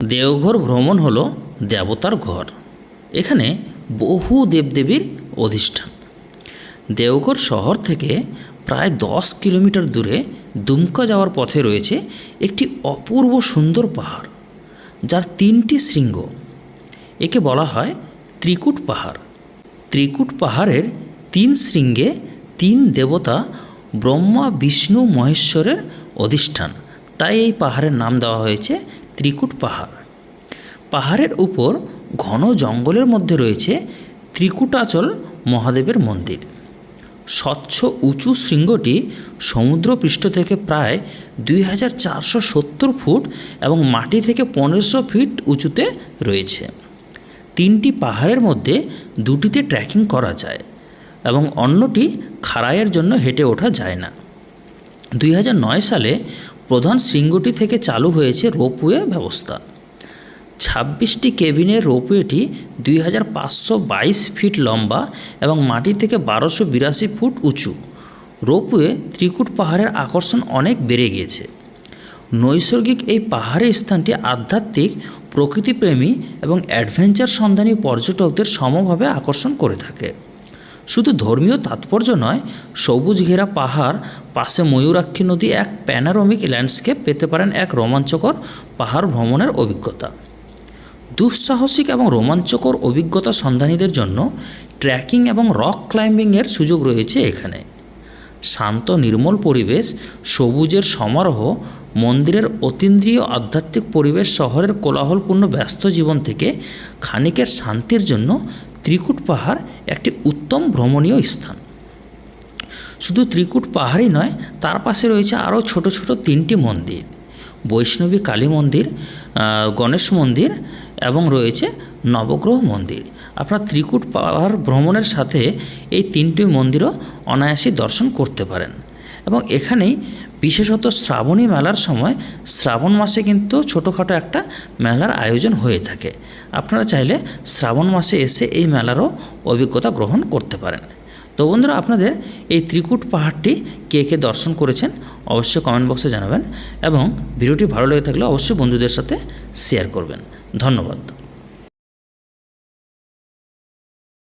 দেওঘর ভ্রমণ হল দেবতার ঘর। এখানে বহু দেবদেবীর অধিষ্ঠান। দেওঘর শহর থেকে প্রায় দশ কিলোমিটার দূরে দুমকা যাওয়ার পথে রয়েছে একটি অপূর্ব সুন্দর পাহাড়, যার তিনটি শৃঙ্গ। একে বলা হয় ত্রিকুট পাহাড়। ত্রিকুট পাহাড়ের তিন শৃঙ্গে তিন দেবতা ব্রহ্মা, বিষ্ণু, মহেশ্বরের অধিষ্ঠান। তাই এই পাহাড়ের নাম দেওয়া হয়েছে ত্রিকুট পাহাড়। পাহাড়ের উপর ঘন জঙ্গলের মধ্যে রয়েছে ত্রিকুটাচল মহাদেবের মন্দির। স্বচ্ছ উঁচু শৃঙ্গটি সমুদ্রপৃষ্ঠ থেকে প্রায় দুই হাজার চারশো সত্তর ফুট এবং মাটি থেকে পনেরোশো ফিট উঁচুতে রয়েছে। তিনটি পাহাড়ের মধ্যে দুটিতে ট্রেকিং করা যায় এবং অন্যটি খাড়াইয়ের জন্য হেঁটে ওঠা যায় না। দুই হাজার নয় সালে প্রধান শৃঙ্গটি থেকে চালু হয়েছে রোপওয়ে ব্যবস্থা। ছাব্বিশটি কেবিনের রোপওয়েটি দুই হাজার পাঁচশো বাইশ ফিট লম্বা এবং মাটি থেকে বারোশো বিরাশি ফুট উঁচু। রোপওয়ে ত্রিকুট পাহাড়ের আকর্ষণ অনেক বেড়ে গিয়েছে। নৈসর্গিক এই পাহাড়ি স্থানটি আধ্যাত্মিক, প্রকৃতিপ্রেমী এবং অ্যাডভেঞ্চার সন্ধানী পর্যটকদের সমভাবে আকর্ষণ করে থাকে। শুধু ধর্মীয় তাৎপর্য নয়, সবুজ ঘেরা পাহাড়, পাশে ময়ূরাক্ষী নদী, এক প্যানারোমিক ল্যান্ডস্কেপ পেতে পারেন এক রোমাঞ্চকর পাহাড় ভ্রমণের অভিজ্ঞতা। দুঃসাহসিক এবং রোমাঞ্চকর অভিজ্ঞতা সন্ধানীদের জন্য ট্রেকিং এবং রক ক্লাইম্বিংয়ের সুযোগ রয়েছে এখানে। শান্ত, নির্মল পরিবেশ, সবুজের সমারোহ, মন্দিরের অতীন্দ্রিয় আধ্যাত্মিক পরিবেশ, শহরের কোলাহলপূর্ণ, ব্যস্ত জীবন থেকে খানিকের শান্তির জন্য ত্রিকুট পাহাড় একটি উত্তম ভ্রমণীয় স্থান। শুধু ত্রিকুট পাহাড়ই নয়, তার পাশে রয়েছে আরও ছোট ছোট তিনটি মন্দির। বৈষ্ণবী কালী মন্দির গণেশ মন্দির এবং রয়েছে নবগ্রহ মন্দির। আপনার ত্রিকুট পাহাড় ভ্রমণের সাথে এই তিনটি মন্দিরও অনায়াসে দর্শন করতে পারেন। এবং এখানেই বিশেষত শ্রাবণী মেলার সময় শ্রাবণ মাসে কিন্তু ছোটোখাটো একটা মেলার আয়োজন হয়ে থাকে। আপনারা চাইলে শ্রাবণ মাসে এসে এই মেলারও অভিজ্ঞতা গ্রহণ করতে পারেন। তো বন্ধুরা, আপনাদের এই ত্রিকুট পাহাড়টি কে কে দর্শন করেছেন অবশ্যই কমেন্ট বক্সে জানাবেন এবং ভিডিওটি ভালো লেগে থাকলে অবশ্যই বন্ধুদের সাথে শেয়ার করবেন। ধন্যবাদ।